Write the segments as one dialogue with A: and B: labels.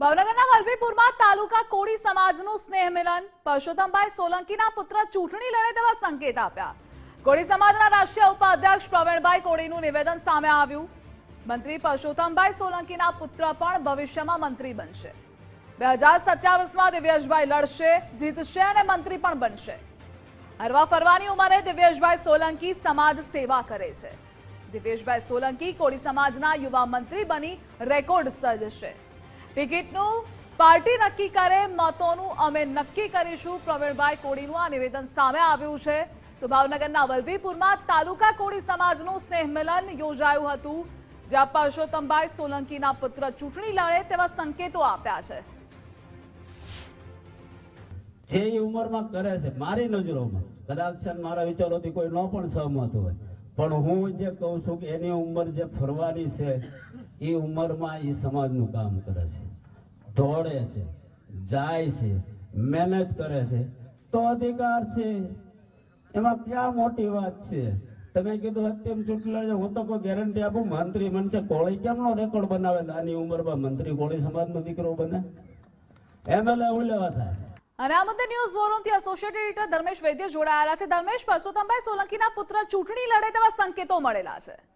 A: ભાવનગરના વલભીપુરમાં તાલુકા કોળી સમાજનું સ્નેહ મિલન. પરસોત્તમભાઈ સોલંકીના પુત્ર ચૂંટણી લડે તેવા સંકેત આપ્યા. કોળી સમાજના રાષ્ટ્રીય ઉપાધ્યક્ષ પ્રવીણભાઈ કોળીનું નિવેદન સામે આવ્યું. મંત્રી પરસોત્તમભાઈ સોલંકીના પુત્ર પણ ભવિષ્યમાં મંત્રી બનશે. બે હજાર સત્યાવીસમાં દિવ્યેશભાઈ લડશે, જીતશે અને મંત્રી પણ બનશે. હરવા ફરવાની ઉંમરે દિવ્યેશભાઈ સોલંકી સમાજ સેવા કરે છે. દિવ્યેશભાઈ સોલંકી કોળી સમાજના યુવા મંત્રી બની, રેકોર્ડ સર્જશે. ટિકિટનું પાર્ટી નક્કી કરે, મતોનું અમે નક્કી કરીશું. પ્રવીણભાઈ કોડીનું આ નિવેદન સામે આવ્યું છે. તો ભાવનગરના વલભીપુરમાં તાલુકા કોળી સમાજનું સ્નેહ યોજાયું હતું. જ્યાં પરસોત્તમભાઈ સોલંકીના પુત્ર ચૂંટણી લડે તેવા સંકેતો આપ્યા છે.
B: જે ઉંમરમાં કરે છે, મારી નજરોમાં, કદાચ મારા વિચારોથી કોઈ ન પણ સહમત હોય. પણ હું જે કહું છું કે એની ઉંમર જે ફરવાની છે એ ઉંમરમાં એ સમાજનું કામ કરે છે. દોડે છે, જાય છે, મહેનત કરે છે. તો અધિકાર છે. એમાં ક્યાં મોટી વાત છે? તમે કીધું અત્યમ ચૂંટણી હું તો કોઈ ગેરંટી આપું, મંત્રી બનશે કોળી કેમનો રેકોર્ડ બનાવે? નાની ઉંમરમાં મંત્રી કોળી સમાજનો દીકરો બને. એમએલએ ઉલેવા લેવા થાય.
A: અને આ મુદ્દે ન્યૂઝ વોરોનથી એસોસિએટેડ એડિટર ધર્મેશ વૈદ્ય જોડાયેલા છે. ધર્મેશ પરસોત્તમભાઈ સોલંકીના પુત્ર ચૂંટણી લડે તેવા સંકેતો મળેલા છે.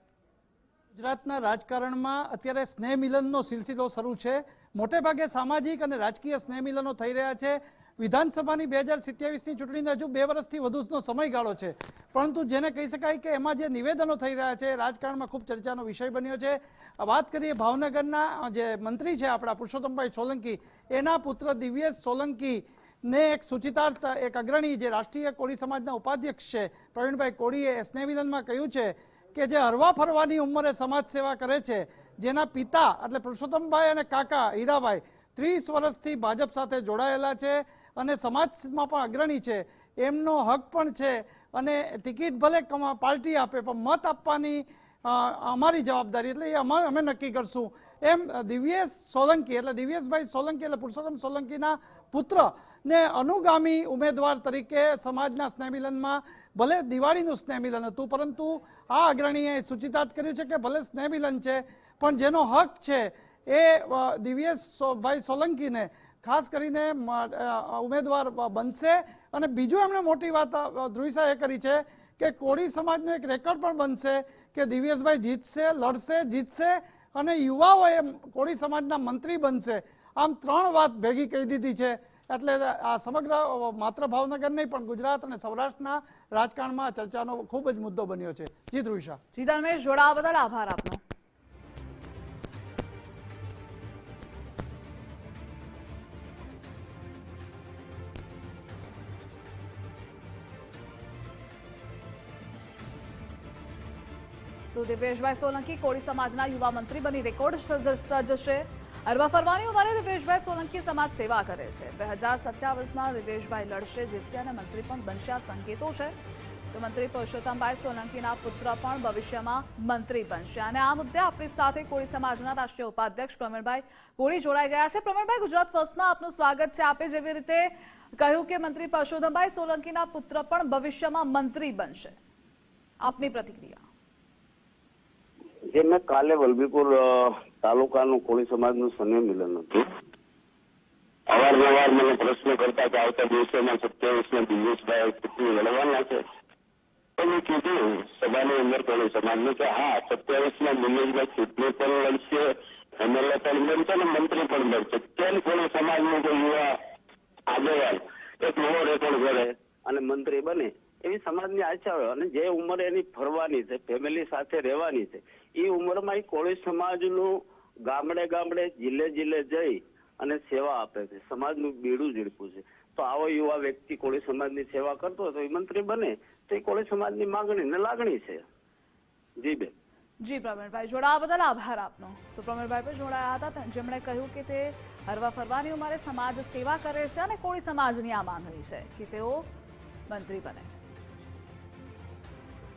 C: ગુજરાતના રાજકારણમાં અત્યારે સ્નેહ મિલનનો સિલસિલો શરૂ છે. મોટે ભાગે સામાજિક અને રાજકીય સ્નેહ મિલનો થઈ રહ્યા છે. વિધાનસભાની બે હજાર સિત્યાવીસની ચૂંટણીને હજુ બે વર્ષથી વધુનો સમયગાળો છે. પરંતુ જેને કહી શકાય કે એમાં જે નિવેદનો થઈ રહ્યા છે, રાજકારણમાં ખૂબ ચર્ચાનો વિષય બન્યો છે. વાત કરીએ ભાવનગરના જે મંત્રી છે આપણા પુરુષોત્તમભાઈ સોલંકી, એના પુત્ર દિવ્યેશ સોલંકી ને એક સૂચિતાર્થ, એક અગ્રણી જે રાષ્ટ્રીય કોળી સમાજના ઉપાધ્યક્ષ છે, પ્રવીણભાઈ કોળીએ સ્નેહ મિલનમાં કહ્યું છે કે જે હરવા ફરવાની ઉંમરે સમાજ સેવા કરે છે, જેના પિતા એટલે પુરુષોત્તમભાઈ અને કાકા હીરાભાઈ ત્રીસ વર્ષથી ભાજપ સાથે જોડાયેલા છે અને સમાજમાં પણ અગ્રણી છે. એમનો હક પણ છે અને ટિકિટ ભલે કમા- પાર્ટી આપે, પણ મત આપવાની અમારી જવાબદારી એટલે એ અમા- અમે નક્કી કરશું. એમ દિવ્યેશ સોલંકી એટલે દિવ્યેશભાઈ સોલંકી એટલે પુરુષોત્તમ સોલંકીના પુત્ર ને અનુગામી ઉમેદવાર તરીકે સમાજના સ્નેહમિલનમાં ભલે દિવાળીનું સ્નેહમિલન હતું પરંતુ આ અગ્રણીએ સૂચિતાર્થ કર્યું છે કે ભલે સ્નેહમિલન છે પણ જેનો હક છે એ અ, દિવ્યેશ સો- ભાઈ સોલંકીને ખાસ કરીને ઉમેદવાર બનશે. અને બીજું એમણે મોટી વાત અ, ધ્રુવિસા એ કરી છે કે કોળી સમાજનો એક રેકોર્ડ પણ બનશે કે દિવ્યેશભાઈ જીતશે લડશે જીતશે અને યુવાઓ એ કોળી સમાજના મંત્રી બનશે. આમ ત્રણ વાત ભેગી કહી દીધી છે. એટલે આ સમગ્ર માત્ર ભાવનગર નહીં, પણ ગુજરાત અને સૌરાષ્ટ્રના રાજકારણમાં ચર્ચાનો ખૂબ જ મુદ્દો બન્યો છે. જી ધ્રુવિશા
A: જી ધર્મેશ જોડાવા બદલ આભાર આપનો. તો દિવ્યેશભાઈ સોલંકી કોળી સમાજના યુવા મંત્રી બની રેકોર્ડ સર્જ- સર્જશે અરવા ફરવાની ઉંમરે દિવ્યેશભાઈ સોલંકી સમાજ સેવા કરે છે. બે હજાર સત્યાવીસમાં દિવ્યેશભાઈ લડશે, જીતશે અને મંત્રી પણ બનશે. આ સંકેતો છે. તો મંત્રી પુરુષોત્તમભાઈ સોલંકીના પુત્ર પણ ભવિષ્યમાં મંત્રી બનશે. અને આ મુદ્દે આપણી સાથે કોળી સમાજના રાષ્ટ્રીય ઉપાધ્યક્ષ પ્રવીણભાઈ કોળી જોડાઈ ગયા છે. પ્રવીણભાઈ, ગુજરાત ફર્સ્ટમાં આપનું સ્વાગત છે. આપે જેવી રીતે કહ્યું કે મંત્રી પરસોત્તમભાઈ સોલંકીના પુત્ર પણ ભવિષ્યમાં મંત્રી બનશે. આપની પ્રતિક્રિયા.
D: જે મેં કાલે વલભીપુર તાલુકાનું કોળી સમાજનું સ્નેહ મિલન હતું. અવારનવાર મને પ્રશ્ન કરતા કે આવતા દિવસોમાં સત્યાવીસ ના દિવ્યેશભાઈ ચૂંટણી લડવાના છે. તો મેં કીધું, સભાની અંદર કોળી સમાજનું કે હા સત્યાવીસ ના દિવ્યેશભાઈ ચૂંટણી પણ લડશે, એમએલએ પણ બનશે અને મંત્રી પણ બનશે કેમ કોળી સમાજનો કોઈ યુવા આગેવાન, એક નવો રેકોર્ડ કરે અને મંત્રી બને? એવી સમાજની હોય અને જે ઉંમરે એની ફરવાની છે ફેમિલી સાથે રહેવાની છે, એ ઉંમરમાં એ કોળી સમાજનું ગામડે ગામડે જિલ્લે જિલ્લે જઈ અને સેવા આપે છે. સમાજનું બીડું ઝીડપું છે. તો આવો યુવા વ્યક્તિ કોળી સમાજની સેવા કરતો હોય તો એ મંત્રી બને તો એ કોળી સમાજની માગણી ને લાગણી છે. જી બેન.
A: જી, પ્રવીણભાઈ, જોડાવા બદલ આભાર આપનો. તો પ્રવીણભાઈ પણ જોડાયા હતા જેમણે કહ્યું કે તે હરવા ફરવાની ઉંમરે સમાજ સેવા કરે છે અને કોળી સમાજની આ માંગણી છે કે તેઓ મંત્રી બને.